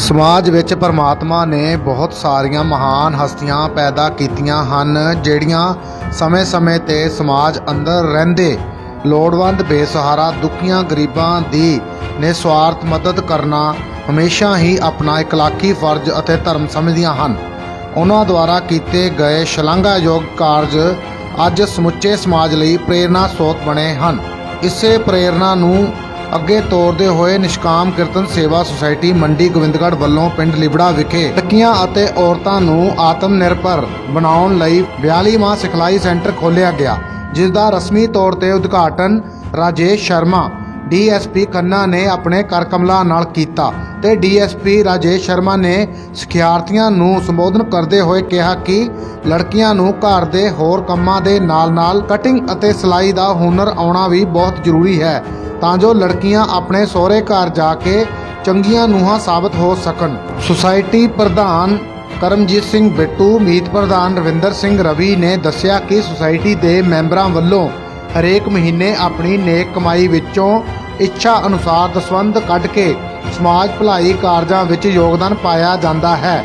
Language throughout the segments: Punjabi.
ਸਮਾਜ ਵਿੱਚ ਪਰਮਾਤਮਾ ਨੇ ਬਹੁਤ ਸਾਰੀਆਂ ਮਹਾਨ ਹਸਤੀਆਂ ਪੈਦਾ ਕੀਤੀਆਂ ਹਨ, ਜਿਹੜੀਆਂ ਸਮੇਂ-ਸਮੇਂ ਤੇ ਸਮਾਜ ਅੰਦਰ ਰਹਿੰਦੇ ਲੋੜਵੰਦ ਬੇਸਹਾਰਾ ਦੁਖੀਆਂ ਗਰੀਬਾਂ ਦੀ ਨਿਸਵਾਰਥ ਮਦਦ ਕਰਨਾ ਹਮੇਸ਼ਾ ਹੀ ਆਪਣਾ ਇਕਲਾਕੀ ਫਰਜ਼ ਅਤੇ ਧਰਮ ਸਮਝਦੀਆਂ ਹਨ। ਉਹਨਾਂ ਦੁਆਰਾ ਕੀਤੇ ਗਏ ਸ਼ਲਾਘਾਯੋਗ ਕਾਰਜ ਅੱਜ ਸਮੁੱਚੇ ਸਮਾਜ ਲਈ ਪ੍ਰੇਰਨਾ ਸੋਤ ਬਣੇ ਹਨ। ਇਸੇ ਪ੍ਰੇਰਨਾ ਨੂੰ ਅੱਗੇ ਤੋਰਦੇ ਹੋਏ ਨਿਸ਼ਕਾਮ ਕੀਰਤਨ ਸੇਵਾ ਸੁਸਾਇਟੀ ਮੰਡੀ ਗੋਬਿੰਦਗੜ੍ਹ ਵੱਲੋਂ ਪਿੰਡ ਲਿਬੜਾ ਵਿਖੇ ਲੜਕੀਆਂ ਅਤੇ ਔਰਤਾਂ ਨੂੰ ਆਤਮ ਨਿਰਭਰ ਬਣਾਉਣ ਲਈ 42ਵਾਂ ਸਿਖਲਾਈ ਸੈਂਟਰ ਖੋਲ੍ਹਿਆ ਗਿਆ ਜਿਸ ਦਾ ਰਸਮੀ ਤੌਰ ਤੇ ਉਦਘਾਟਨ ਰਾਜੇਸ਼ ਸ਼ਰਮਾ, ਡੀਐਸਪੀ ਖੰਨਾ ਨੇ ਆਪਣੇ ਕਰ ਕਮਲਾ ਨਾਲ ਕੀਤਾ ਤੇ ਡੀਐਸਪੀ ਰਾਜੇਸ਼ ਸ਼ਰਮਾ ਨੇ ਸਿਖਿਆਰਥੀਆਂ ਨੂੰ ਸੰਬੋਧਨ ਕਰਦੇ ਹੋਏ ਕਿਹਾ ਕਿ ਲੜਕੀਆਂ ਨੂੰ ਘਰ ਦੇ ਹੋਰ ਕੰਮਾਂ ਦੇ ਨਾਲ-ਨਾਲ ਕਟਿੰਗ ਅਤੇ ਸਿਲਾਈ ਦਾ ਹੁਨਰ ਆਉਣਾ ਵੀ ਬਹੁਤ ਜ਼ਰੂਰੀ ਹੈ। ਤਾਂ ਜੋ ਲੜਕੀਆਂ ਆਪਣੇ ਸਹੁਰੇ ਘਰ ਜਾ ਕੇ ਚੰਗੀਆਂ ਨੂੰਹਾਂ ਸਾਬਤ ਹੋ ਸਕਣ। ਸੁਸਾਇਟੀ ਪ੍ਰਧਾਨ ਕਰਮਜੀਤ ਸਿੰਘ ਬਿੱਟੂ, ਮੀਤ ਪ੍ਰਧਾਨ ਰਵਿੰਦਰ ਸਿੰਘ ਰਵੀ ਨੇ ਦੱਸਿਆ ਕਿ ਸੁਸਾਇਟੀ ਦੇ ਮੈਂਬਰਾਂ ਵੱਲੋਂ ਹਰੇਕ ਮਹੀਨੇ ਆਪਣੀ ਨੇਕ ਕਮਾਈ ਵਿੱਚੋਂ ਇੱਛਾ ਅਨੁਸਾਰ ਦਸਵੰਧ ਕੱਢ ਕੇ ਸਮਾਜ ਭਲਾਈ ਕਾਰਜਾਂ ਵਿੱਚ ਯੋਗਦਾਨ ਪਾਇਆ ਜਾਂਦਾ ਹੈ।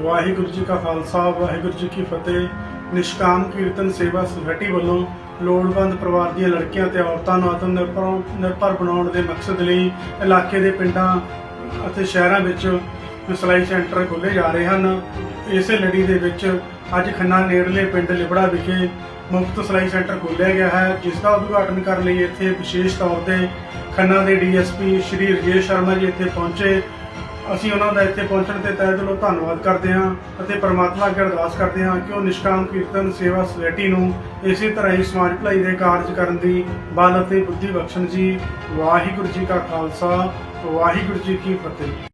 ਵਾਹਿਗੁਰੂ ਜੀ ਕਾ ਖਾਲਸਾ, ਵਾਹਿਗੁਰੂ ਜੀ ਕੀ ਫਤਿਹ। ਨਿਸ਼ਕਾਮ ਕੀਰਤਨ ਸੇਵਾ ਸੁਸਾਇਟੀ ਵੱਲੋਂ ਲੋੜਵੰਦ ਪਰਿਵਾਰ ਦੀਆਂ ਲੜਕੀਆਂ ਤੇ ਔਰਤਾਂ ਨੂੰ ਆਤਮ ਨਿਰਭਰ ਨਿਰਭਰ ਬਣਾਉਣ ਦੇ ਮਕਸਦ ਲਈ ਇਲਾਕੇ ਦੇ ਪਿੰਡਾਂ ਅਤੇ ਸ਼ਹਿਰਾਂ ਵਿੱਚ ਸਿਲਾਈ ਸੈਂਟਰ ਖੋਲ੍ਹੇ ਜਾ ਰਹੇ ਹਨ। ਇਸੇ ਲੜੀ ਦੇ ਵਿੱਚ ਅੱਜ ਖੰਨਾ ਨੇੜਲੇ ਪਿੰਡ ਲਿਬੜਾ ਵਿਖੇ ਮੁਫਤ ਸਿਲਾਈ ਸੈਂਟਰ ਖੋਲ੍ਹਿਆ ਗਿਆ ਹੈ, ਜਿਸ ਦਾ ਉਦਘਾਟਨ ਕਰਨ ਲਈ ਇੱਥੇ ਵਿਸ਼ੇਸ਼ ਤੌਰ ਤੇ ਖੰਨਾ ਦੇ ਡੀਐਸਪੀ ਸ਼੍ਰੀ ਰਜੇਸ਼ ਸ਼ਰਮਾ ਜੀ ਇੱਥੇ ਪਹੁੰਚੇ। ਅਸੀਂ ਉਹਨਾਂ ਦਾ ਇੱਥੇ ਪਹੁੰਚਣ ਤੇ ਤਹਿ ਦਿਲੋਂ ਧੰਨਵਾਦ ਕਰਦੇ ਹਾਂ ਅਤੇ ਪਰਮਾਤਮਾ ਅੱਗੇ ਅਰਦਾਸ ਕਰਦੇ ਹਾਂ ਕਿ ਉਹ ਨਿਸ਼ਕਾਮ ਕੀਰਤਨ ਸੇਵਾ ਸੁਸਾਇਟੀ ਨੂੰ ਇਸੇ ਤਰ੍ਹਾਂ ਹੀ ਸਮਾਜ ਭਲਾਈ ਦੇ ਕਾਰਜ ਕਰਨ ਦੀ ਬਲ ਅਤੇ ਬੁੱਧੀ ਬਖਸ਼ਣ ਜੀ। ਵਾਹਿਗੁਰੂ ਜੀ ਕਾ ਖਾਲਸਾ, ਵਾਹਿਗੁਰੂ ਜੀ ਕੀ ਫਤਿਹ।